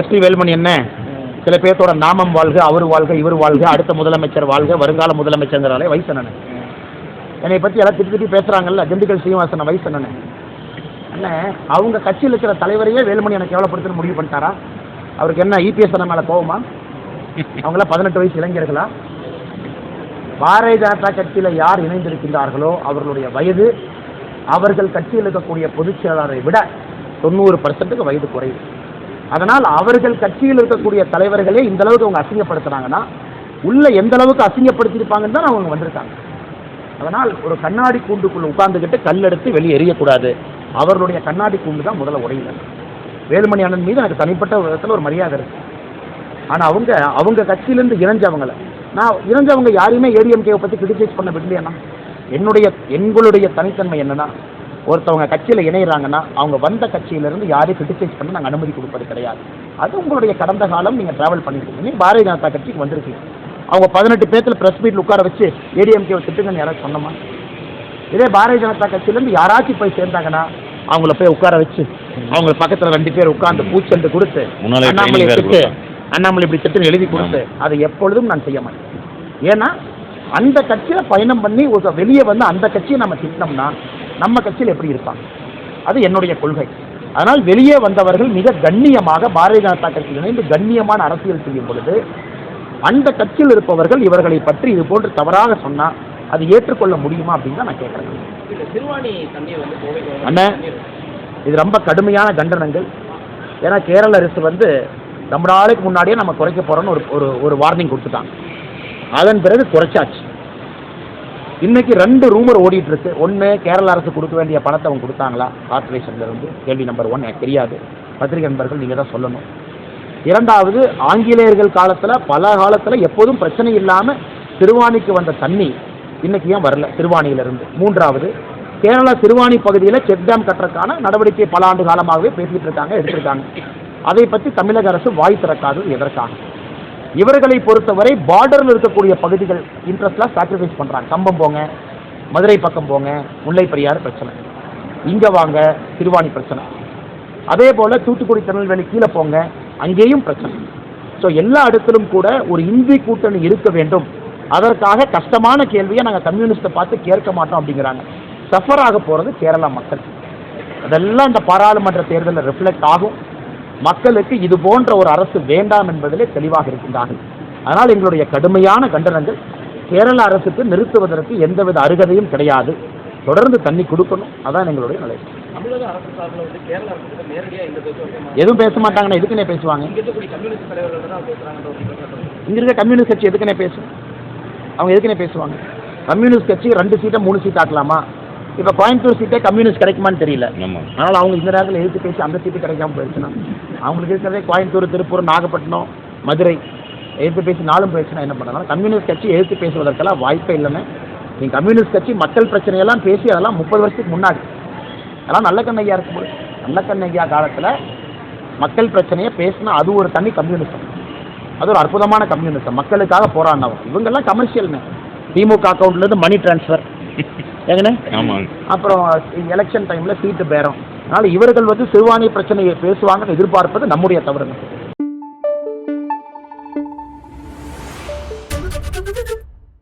SP Velumani என்ன? சில பேர்த்தோட நாமம் வாழ்க அவர் வாழ்க இவர் வாழ்க அடுத்த முதலமைச்சர் வாழ்க வருங்கால முதலமைச்சர்ங்கிறாலே வயசு என்னன்னு என்னை பற்றி எல்லாம் திட்டி திட்டி பேசுகிறாங்கல்ல திண்டுக்கல் சீனிவாசன் வயசு என்னன்னு அவங்க கட்சியில் இருக்கிற தலைவரையே வேலுமணி எனக்கு கேவலப்படுத்தணும் முடிவு பண்ணிட்டாரா? அவருக்கு என்ன இபிஎஸ் மேலே கோவமா? அவங்களாம் பதினெட்டு வயசு இளைஞர்களா? பாரதிய ஜனதா கட்சியில் யார் இணைந்திருக்கின்றார்களோ அவர்களுடைய வயது அவர்கள் கட்சியில் இருக்கக்கூடிய பொதுச் செயலாளரை விட தொண்ணூறு பர்சன்ட்டுக்கு வயது குறைவு. அதனால் அவர்கள் கட்சியில் இருக்கக்கூடிய தலைவர்களே இந்த அளவுக்கு அவங்க அசிங்கப்படுத்துறாங்கன்னா உள்ள எந்த அளவுக்கு அசிங்கப்படுத்தியிருப்பாங்கன்னு தான் அவங்க வந்திருக்காங்க. அதனால் ஒரு கண்ணாடி கூண்டுக்குள்ள உட்கார்ந்துக்கிட்டு கல் எடுத்து வெளியே எறியக்கூடாது. அவர்களுடைய கண்ணாடி கூண்டு தான் முதல்ல உடையில. வேலுமணி அண்ணன் மீது எனக்கு தனிப்பட்ட விதத்தில் ஒரு மரியாதை இருக்கு. ஆனால் அவங்க அவங்க கட்சியிலேருந்து இணைஞ்சவங்கள நான் இணைஞ்சவங்க யாரையுமே ஏடிஎம்கேவை பற்றி கிரிட்டிசைஸ் பண்ண விடலையாண்ணா. என்னுடைய எங்களுடைய தனித்தன்மை என்னன்னா ஒருத்தவங்க கட்சியில் இணையிறாங்கன்னா அவங்க வந்த கட்சியிலேருந்து யாரையும் கிரிட்டிசைஸ் பண்ண நாங்கள் அனுமதி கொடுப்பது கிடையாது. அது உங்களுடைய கடந்த காலம் நீங்கள் ட்ராவல் பண்ணிருக்கீங்க நீங்க பாரதிய ஜனதா கட்சிக்கு வந்திருக்கீங்க. அவங்க பதினெட்டு பேர்த்தில் ப்ரெஸ் மீட்டில் உட்கார வச்சு ஏடிஎம்கேவை திட்டுங்கன்னு யாராச்சும் சொன்னோமா? இதே பாரதிய ஜனதா கட்சியிலேருந்து யாராச்சும் போய் சேர்ந்தாங்கன்னா அவங்கள போய் உட்கார வச்சு அவங்க பக்கத்தில் ரெண்டு பேர் உட்கார்ந்து பூச்செண்டு கொடுத்து அண்ணாமலை திட்டு. அண்ணாமலை இப்படி திட்டுன்னு எழுதி கொடுத்து அதை எப்பொழுதும் நான் செய்ய மாட்டேன். ஏன்னா அந்த கட்சியில் பயணம் பண்ணி ஒரு வெளியே வந்து அந்த கட்சியை நம்ம திட்டினோம்னா நம்ம கட்சியில் எப்படி இருப்பாங்க? அது என்னுடைய கொள்கை. அதனால் வெளியே வந்தவர்கள் மிக கண்ணியமாக பாரதிய ஜனதா கட்சியில் இணைந்து கண்ணியமான அரசியல் செய்யும் பொழுது அந்த கட்சியில் இருப்பவர்கள் இவர்களை பற்றி இது போன்று தவறாக சொன்னால் அது ஏற்றுக்கொள்ள முடியுமா அப்படின்னு தான் நான் கேட்குறேன். இந்த சிறுவாணி தண்ணீர் வந்து கோவை அண்ணே இது ரொம்ப கடுமையான தண்டனங்கள் ஏன்னா கேரள அரசு வந்து ரொம்ப நாளைக்கு முன்னாடியே நம்ம குறைக்க போகிறோன்னு ஒரு ஒரு ஒரு வார்னிங் கொடுத்துட்டாங்க. அதன் பிறகு குறைச்சாச்சு. இன்னைக்கு ரெண்டு ரூமர் ஓடிட்டு இருக்கு ஒன்று கேரள அரசு கொடுக்க வேண்டிய பணத்தை அவங்க கொடுத்தாங்களா? கார்பரேஷன்ல இருந்து. கேள்வி நம்பர் ஒன் எனக்கு தெரியாது. பத்திரிகை நண்பர்கள் நீங்கள் தான் சொல்லணும். இரண்டாவது ஆங்கிலேயர்கள் காலத்தில் பல காலத்தில் எப்போதும் பிரச்சனை இல்லாமல் திருவாணிக்கு வந்த தண்ணி இன்னைக்கு ஏன் வரல? திருவாணியிலிருந்து. மூன்றாவது கேரளா திருவாணி பகுதியில் செக் டேம் கட்டுறதுக்கான நடவடிக்கை பல ஆண்டு காலமாகவே பேசிட்டு இருக்காங்க எடுத்திருக்காங்க. அதை பற்றி தமிழக அரசு வாய் திறக்காதது எதற்காக? இவர்களை பொறுத்தவரை பார்டரில் இருக்கக்கூடிய பகுதிகள் இன்ட்ரெஸ்ட்லாம் சாக்ரிஃபைஸ் பண்ணுறாங்க கம்பம் போங்க மதுரை பக்கம் போங்க முல்லை பெரியார் பிரச்சனை. இங்கே வாங்க திருவாணி பிரச்சனை. அதே போல் தூத்துக்குடி திருநெல்வேலி கீழே போங்க அங்கேயும் பிரச்சனை. ஸோ எல்லா இடத்திலும் கூட ஒரு இந்தி கூட்டணி இருக்க வேண்டும். அதற்காக கஷ்டமான கேள்வியை நாங்கள் கம்யூனிஸ்ட்டை பார்த்து கேட்க மாட்டோம் அப்படிங்கிறாங்க. சஃபர் ஆக போகிறது கேரளா மக்கள். அதெல்லாம் இந்த பாராளுமன்ற தேர்தலில் ரிஃப்ளெக்ட் ஆகும். மக்களுக்கு இது போன்ற ஒரு அரசு வேண்டாம் என்பதிலே தெளிவாக இருக்கின்றார்கள். அதனால் எங்களுடைய கடுமையான கண்டனங்கள் கேரள அரசுக்கு நிறுத்துவதற்கு எந்தவித அருகதையும் கிடையாது. தொடர்ந்து தண்ணி கொடுக்கணும். அதான் எங்களுடைய நிலை. எதுவும் பேச மாட்டாங்கன்னா எதுக்குன்னே பேசுவாங்க. இங்க இருக்க கம்யூனிஸ்ட் கட்சி எதுக்குன்னே பேசும்? அவங்க எதுக்குன்னே பேசுவாங்க? கம்யூனிஸ்ட் கட்சி ரெண்டு சீட்டை மூணு சீட் ஆக்கலாமா? இப்போ கோயம்புத்தூர் சீட்டே கம்யூனிஸ்ட் கிடைக்குமான்னு தெரியல. அதனால் அவங்க இந்த நேரத்தில் எதிர்த்து பேசி அந்த சீட்டு கிடைக்காம போயிடுச்சுன்னா அவங்களுக்கு இருக்கிறதே கோயம்புத்தூர் திருப்பூர் நாகப்பட்டினம் மதுரை எதிர்த்து பேசி நாளும் போயிடுச்சுன்னா என்ன பண்ணலாம்? கம்யூனிஸ்ட் கட்சி எதிர்த்து பேசுவதற்கெல்லாம் வாய்ப்பே இல்லைன்னு. நீங்கள் கம்யூனிஸ்ட் கட்சி மக்கள் பிரச்சனையெல்லாம் பேசி அதெல்லாம் முப்பது வருஷத்துக்கு முன்னாடி. அதெல்லாம் நல்ல கண்ணையா இருக்கும்போது நல்ல கண்ணையா காலத்தில் மக்கள் பிரச்சனையை பேசினா அது ஒரு தனி கம்யூனிசம் அது ஒரு அற்புதமான கம்யூனிசம் மக்களுக்காக போராடினவங்க. இவங்கெல்லாம் கமர்ஷியல்னு திமுக அக்கௌண்ட்லேருந்து மணி டிரான்ஸ்ஃபர் ஏங்கண்ணே ஆமாங்க அப்புறம் எலெக்ஷன் டைம்ல சீட்டு பேரம். அதனால இவர்கள் வந்து சிறுவாணி பிரச்சனையை பேசுவாங்கன்னு எதிர்பார்ப்பது நம்முடைய தவறுங்க.